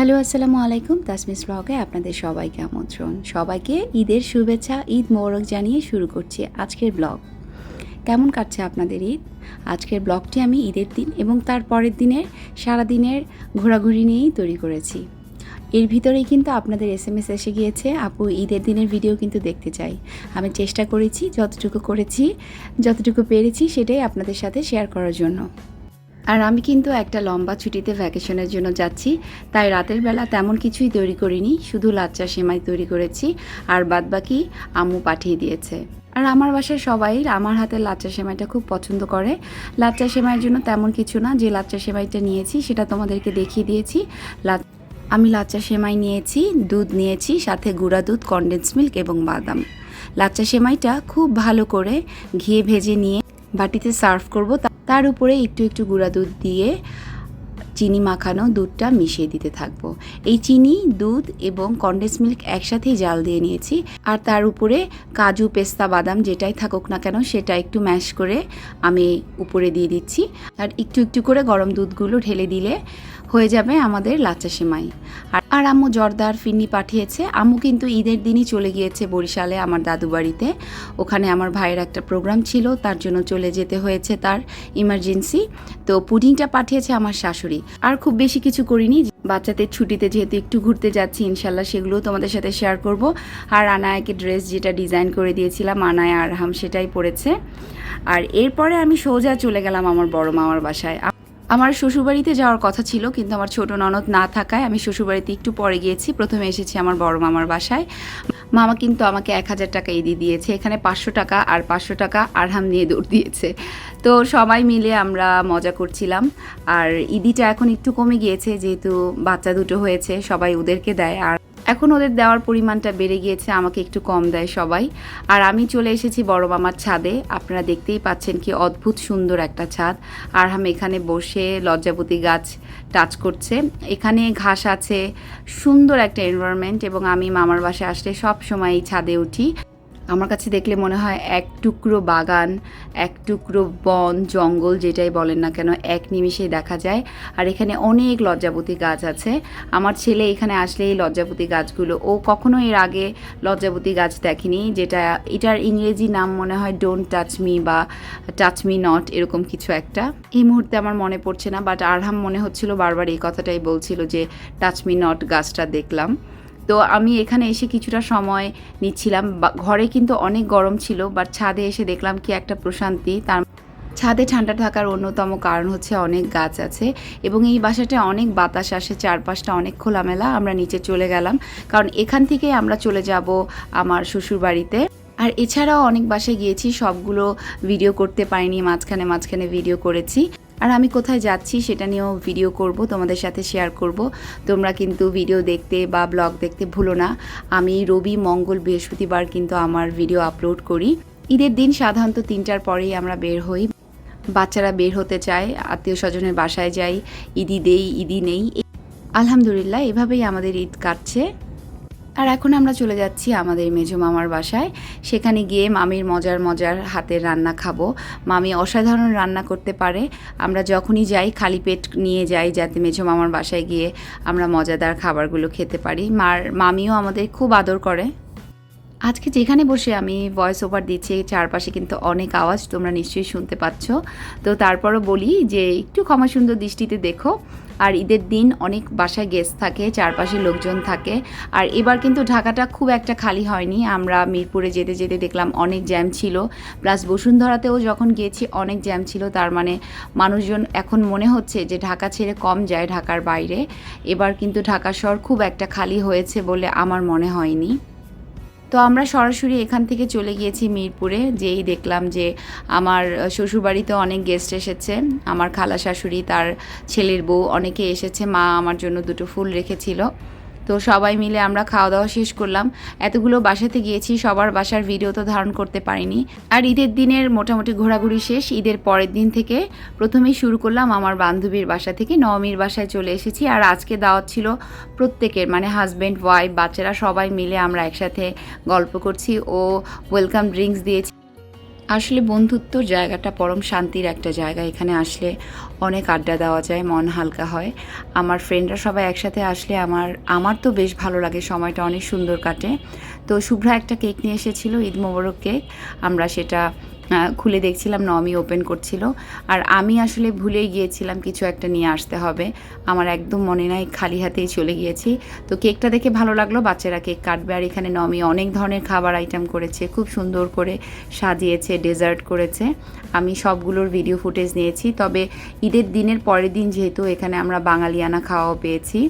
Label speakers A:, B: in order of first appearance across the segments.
A: Hello, আসসালামু আলাইকুম। তাসমিস ব্লগে আপনাদের সবাইকে আমন্ত্রণ। সবাইকে ঈদের শুভেচ্ছা, ঈদ মোবারক জানিয়ে শুরু করছি আজকের ব্লগ। কেমন কাটছে আপনাদের ঈদ? আজকের ব্লগটি আমি ঈদের দিন এবং তার পরের দিনের, সারাদিনের ঘোরাঘুরি নিয়েই তৈরি করেছি। এর ভিতরেই কিন্তু আপনাদের এস এম এস এসে গিয়েছে, আপু, ঈদের দিনের ভিডিও কিন্তু দেখতে চাই। আমি চেষ্টা করেছি, যতটুকু করেছি, যতটুকু পেরেছি, সেটাই আপনাদের সাথে শেয়ার করার জন্য। আর আমি কিন্তু একটা লম্বা ছুটিতে ভ্যাকেশনের জন্য যাচ্ছি, তাই রাতের বেলা তেমন কিছুই তৈরি করিনি, শুধু লাচ্চা সেমাই তৈরি করেছি, আর বাদবাকি আম্মু পাঠিয়ে দিয়েছে। আর আমার বাসায় সবাই আমার হাতের লাচ্চা সেমাইটা খুব পছন্দ করে। লাচ্চা সেমাইয়ের জন্য তেমন কিছু না, যে লাচ্চা সেমাইটা নিয়েছি সেটা তোমাদেরকে দেখিয়ে দিয়েছি। আমি লাচ্চা সেমাই নিয়েছি, দুধ নিয়েছি, সাথে গুঁড়া দুধ কনডেন্স মিল্ক এবং বাদাম। লাচ্চা সেমাইটা খুব ভালো করে ঘিয়ে ভেজে নিয়ে বাটিতে সার্ভ করব, তা- তার উপরে একটু একটু গুঁড়া দুধ দিয়ে চিনি মাখানো দুধটা মিশিয়ে দিতে থাকব। এই চিনি, দুধ এবং কন্ডেন্স মিল্ক একসাথেই জাল দিয়ে নিয়েছি। আর তার উপরে কাজু, পেস্তা, বাদাম যেটাই থাকুক না কেন সেটা একটু ম্যাশ করে আমি উপরে দিয়ে দিচ্ছি। আর একটু একটু করে গরম দুধগুলো ঢেলে দিলে হয়ে যাবে আমাদের লাচ্চা সেমাই। আর আর আম্মু জর্দার ফিন্নি পাঠিয়েছে। আম্মু কিন্তু ঈদের দিনই চলে গিয়েছে বরিশালে আমার দাদু বাড়িতে। ওখানে আমার ভাইয়ের একটা প্রোগ্রাম ছিল, তার জন্য চলে যেতে হয়েছে তার ইমার্জেন্সি তো পুডিংটা পাঠিয়েছে আমার শাশুড়ি। আর খুব বেশি কিছু করিনি, বাচ্চাদের ছুটিতে যেহেতু একটু ঘুরতে যাচ্ছি, ইনশাল্লাহ সেগুলো তোমাদের সাথে শেয়ার করব। আর আনায়াকে ড্রেস যেটা ডিজাইন করে দিয়েছিলাম, আনায়া আর হাম সেটাই পরেছে। আর এরপরে আমি সোজা চলে গেলাম আমার বড় মামার বাসায়। আমার শ্বশুরবাড়িতে যাওয়ার কথা ছিল, কিন্তু আমার ছোট ননদ না থাকায় আমি শ্বশুরবাড়িতে একটু পরে গিয়েছি। প্রথমে এসেছি আমার বড় মামার বাসায়। মামা কিন্তু আমাকে এক হাজার টাকা ইদি দিয়েছে, এখানে পাঁচশো টাকা আর পাঁচশো টাকা আরহাম নিয়ে দৌড় দিয়েছে। তো সবাই মিলে আমরা মজা করছিলাম। আর ইদিটা এখন একটু কমে গিয়েছে, যেহেতু বাচ্চা দুটো হয়েছে, সবাই ওদেরকে দেয়। আর এখন ওদের দেওয়ার পরিমাণটা বেড়ে গিয়েছে, আমাকে একটু কম দেয় সবাই। আর আমি চলে এসেছি বড় মামার ছাদে। আপনারা দেখতেই পাচ্ছেন কি অদ্ভুত সুন্দর একটা ছাদ। আর আমি এখানে বসে লজ্জাপতি গাছ টাচ করছে। এখানে ঘাস আছে, সুন্দর একটা এনভায়রনমেন্ট এবং আমি মামার বাসায় আসলে সব সময় এই ছাদে উঠি। আমার কাছে দেখলে মনে হয় এক টুকরো বাগান, এক টুকরো বন, জঙ্গল যেটাই বলেন না কেন, এক নিমিষেই দেখা যায়। আর এখানে অনেক লজ্জাপতি গাছ আছে। আমার ছেলে এখানে আসলে এই লজ্জাপতি গাছগুলো, ও কখনো এর আগে লজ্জাপতি গাছ দেখেনি, যেটা এটার ইংরেজি নাম মনে হয় ডোন্ট টাচ মি বা টাচ মি নট এরকম কিছু একটা। এই মুহূর্তে আমার মনে পড়ছে না বাট আরহাম মনে হচ্ছিল বারবার এই কথাটাই বলছিল যে টাচ মি নট গাছটা দেখলাম। তো আমি এখানে এসে কিছুটা সময় নিচ্ছিলাম। ঘরে কিন্তু অনেক গরম ছিল বাট ছাদে এসে দেখলাম কি একটা প্রশান্তি। তার ছাদে ঠান্ডা থাকার অন্যতম কারণ হচ্ছে অনেক গাছ আছে এবং এই বাসাটা অনেক বাতাস আসে, চারপাশটা অনেক খোলামেলা। আমরা নিচে চলে গেলাম, কারণ এখান থেকে আমরা চলে যাব আমার শ্বশুর বাড়িতে আর এছাড়াও অনেক বাসায় গিয়েছি, সবগুলো ভিডিও করতে পারিনি, মাঝখানে মাঝখানে ভিডিও করেছি। আর আমি কোথায় যাচ্ছি সেটা নিয়েও ভিডিও করব, তোমাদের সাথে শেয়ার করব। তোমরা কিন্তু ভিডিও দেখতে বা ব্লগ দেখতে ভুলো না। আমি রবি মঙ্গল বৃহস্পতিবার কিন্তু আমার ভিডিও আপলোড করি। ঈদের দিন সাধারণত তিনটার পরেই আমরা বের হই। বাচ্চারা বের হতে চায়, আত্মীয় স্বজনের বাসায় যাই। ঈদি দেই ঈদি নেই। আলহামদুলিল্লাহ, এভাবেই আমাদের ঈদ কাটছে। আর এখন আমরা চলে যাচ্ছি আমাদের মেজো মামার বাসায়। সেখানে গিয়ে মামির মজার মজার হাতের রান্না খাব। মামি অসাধারণ রান্না করতে পারে। আমরা যখনই যাই, খালি পেট নিয়ে যাই, যাতে মেজো মামার বাসায় গিয়ে আমরা মজাদার খাবারগুলো খেতে পারি। মার, মামিও আমাদের খুব আদর করে। আজকে যেখানে বসে আমি ভয়েস ওভার দিচ্ছি, চারপাশে কিন্তু অনেক আওয়াজ তোমরা নিশ্চয়ই শুনতে পাচ্ছ। তো তারপরও বলি যে একটু ক্ষমা সুন্দর দৃষ্টিতে দেখো। আর ঈদের দিন অনেক বাসায় গেস্ট থাকে, চারপাশে লোকজন থাকে। আর এবার কিন্তু ঢাকাটা খুব একটা খালি হয়নি। আমরা মিরপুরে যেতে যেতে দেখলাম অনেক জ্যাম ছিল। প্লাস বসুন্ধরাতেও যখন গিয়েছি অনেক জ্যাম ছিল। তার মানে মানুষজন এখন মনে হচ্ছে যে ঢাকা ছেড়ে কম যায় ঢাকার বাইরে। এবার কিন্তু ঢাকা শহর খুব একটা খালি হয়েছে বলে আমার মনে হয়নি। তো আমরা সরাসরি এখান থেকে চলে গিয়েছি মিরপুরে, যেই দেখলাম যে আমার শ্বশুরবাড়িতে অনেক গেস্ট এসেছে। আমার খালা শাশুড়ি, তার ছেলের বউ, অনেকে এসেছে। মা আমার জন্য দুটো ফুল রেখেছিল। তো সবাই মিলে আমরা খাওয়া দাওয়া শেষ করলাম। এতগুলো বাসাতে গিয়েছি, সবার বাসার ভিডিও তো ধারণ করতে পারিনি। আর ঈদের দিনের মোটামুটি ঘোরাঘুরি শেষ, ঈদের পরের দিন থেকে প্রথমেই শুরু করলাম আমার বান্ধবীর বাসা থেকে। নবমীর বাসায় চলে এসেছি আর আজকে দাওয়াত ছিল প্রত্যেকের মানে হাজব্যান্ড ওয়াইফ বাচ্চারা সবাই মিলে আমরা একসাথে গল্প করছি ও ওয়েলকাম ড্রিঙ্কস দিয়েছি। আসলে বন্ধুত্ব জায়গাটা পরম শান্তির একটা জায়গা। এখানে আসলে অনেক আড্ডা দেওয়া যায়, মন হালকা হয়। আমার ফ্রেন্ডরা সবাই একসাথে আসলে আমার আমার তো বেশ ভালো লাগে, সময়টা অনেক সুন্দর কাটে। তো শুভ্রা একটা কেক নিয়ে এসেছিল, ঈদ মোবারক কেক আমরা সেটা খুলে দেখছিলাম, নমি ওপেন করছিল। আর আমি আসলে ভুলেই গিয়েছিলাম, কিছু একটা নিয়ে আসতে হবে। আমার একদম মনে নাই, খালি হাতেই চলে গিয়েছি। তো কেকটা দেখে ভালো লাগল, বাচ্চারা কেক কাটবে। আর এখানে নমি অনেক ধরনের খাবার আইটেম করেছে, খুব সুন্দর করে সাজিয়েছে ডেজার্ট করেছে। আমি সবগুলোর ভিডিও ফুটেজ নিয়েছি। তবে ঈদের দিনের পরের দিন যেহেতু এখানে আমরা বাঙালিয়ানা খাওয়াও পেয়েছি।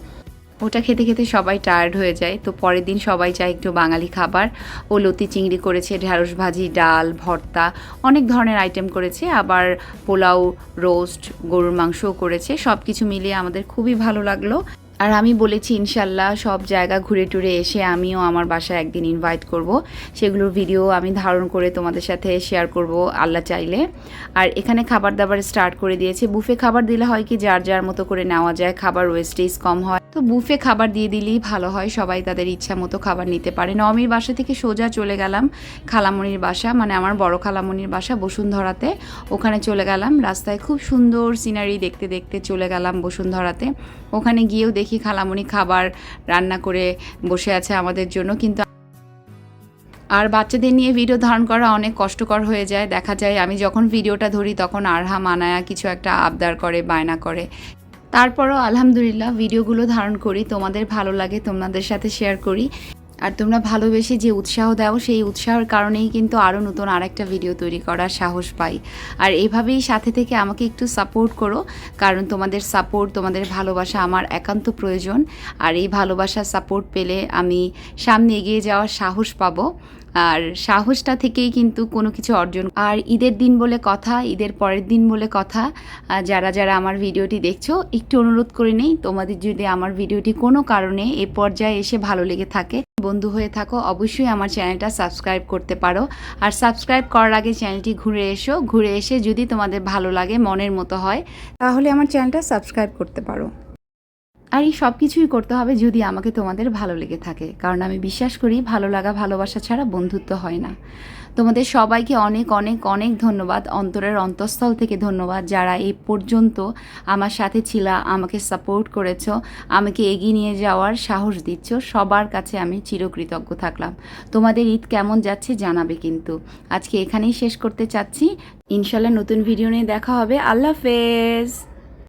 A: ওটা খেতে খেতে সবাই টায়ার্ড হয়ে যায়। তো পরের দিন সবাই চায় একটু বাঙালি খাবার। ও লতি চিংড়ি করেছে ঢ্যাঁড়স ভাজি, ডাল, ভর্তা, অনেক ধরনের আইটেম করেছে। আবার পোলাও রোস্ট গরুর মাংসও করেছে। সব কিছু মিলিয়ে আমাদের খুবই ভালো লাগল। আর আমি বলেছি, ইনশাল্লাহ সব জায়গা ঘুরে টুরে এসে আমিও আমার বাসায় একদিন ইনভাইট করব। সেগুলোর ভিডিও আমি ধারণ করে তোমাদের সাথে শেয়ার করব, আল্লাহ চাইলে। আর এখানে খাবার দাবার স্টার্ট করে দিয়েছে। বুফে খাবার দিলে হয় কি, যার যার মতো করে নেওয়া যায়, খাবার ওয়েস্টেজ কম হয়। তো বুফে খাবার দিয়ে দিলেই ভালো হয়, সবাই তাদের ইচ্ছা মতো খাবার নিতে পারে। নবমীর বাসা থেকে সোজা চলে গেলাম খালামণির বাসা মানে আমার বড় খালামণির বাসা বসুন্ধরাতে। ওখানে চলে গেলাম, রাস্তায় খুব সুন্দর সিনারি দেখতে দেখতে চলে গেলাম বসুন্ধরাতে। ওখানে গিয়েও দেখি খালামণি খাবার রান্না করে বসে আছে আমাদের জন্য, কিন্তু আর বাচ্চাদের নিয়ে ভিডিও ধারণ করা অনেক কষ্টকর হয়ে যায়। দেখা যায় আমি যখন ভিডিওটা ধরি তখন আরহা, মানায়া কিছু একটা আবদার করে, বায়না করে। তারপরও আলহামদুলিল্লাহ ভিডিওগুলো ধারণ করি। তোমাদের ভালো লাগে, তোমাদের সাথে শেয়ার করি। আর তোমরা ভালোবেসে যে উৎসাহ দাও, সেই উৎসাহের কারণেই কিন্তু আরও নতুন আরেকটা ভিডিও তৈরি করার সাহস পাই। আর এভাবেই সাথে থেকে আমাকে একটু সাপোর্ট করো, কারণ তোমাদের সাপোর্ট তোমাদের ভালোবাসা আমার একান্ত প্রয়োজন। আর এই ভালোবাসার সাপোর্ট পেলে আমি সামনে এগিয়ে যাওয়ার সাহস পাবো। আর সাহসটা থেকেই কিন্তু কোনো কিছু অর্জন। আর ঈদের দিন বলে কথা, ঈদের পরের দিন বলে কথা যারা যারা আমার ভিডিওটি দেখছ, একটু অনুরোধ করে নেই, তোমাদের যদি আমার ভিডিওটি কোনো কারণে এ পর্যায়ে এসে ভালো লেগে থাকে, বন্ধু হয়ে থাকো, অবশ্যই আমার চ্যানেলটা সাবস্ক্রাইব করতে পারো। আর সাবস্ক্রাইব করার আগে চ্যানেলটি ঘুরে এসো, ঘুরে এসে যদি তোমাদের ভালো লাগে, মনের মতো হয়, তাহলে আমার চ্যানেলটা সাবস্ক্রাইব করতে পারো। আর এই সব কিছুই করতে হবে যদি আমাকে তোমাদের ভালো লেগে থাকে। কারণ আমি বিশ্বাস করি, ভালো লাগা, ভালোবাসা ছাড়া বন্ধুত্ব হয় না। তোমাদের সবাইকে অনেক অনেক অনেক ধন্যবাদ। অন্তরের অন্তঃস্থল থেকে ধন্যবাদ। যারা এই পর্যন্ত আমার সাথে ছিলা, আমাকে সাপোর্ট করেছ, আমাকে এগিয়ে নিয়ে যাওয়ার সাহস দিচ্ছ, সবার কাছে আমি চিরকৃতজ্ঞ থাকলাম। তোমাদের ঈদ কেমন যাচ্ছে জানাবে কিন্তু। আজকে এখানেই শেষ করতে চাচ্ছি। ইনশাল্লাহ নতুন ভিডিও নিয়ে দেখা হবে। আল্লাহ হাফেজ!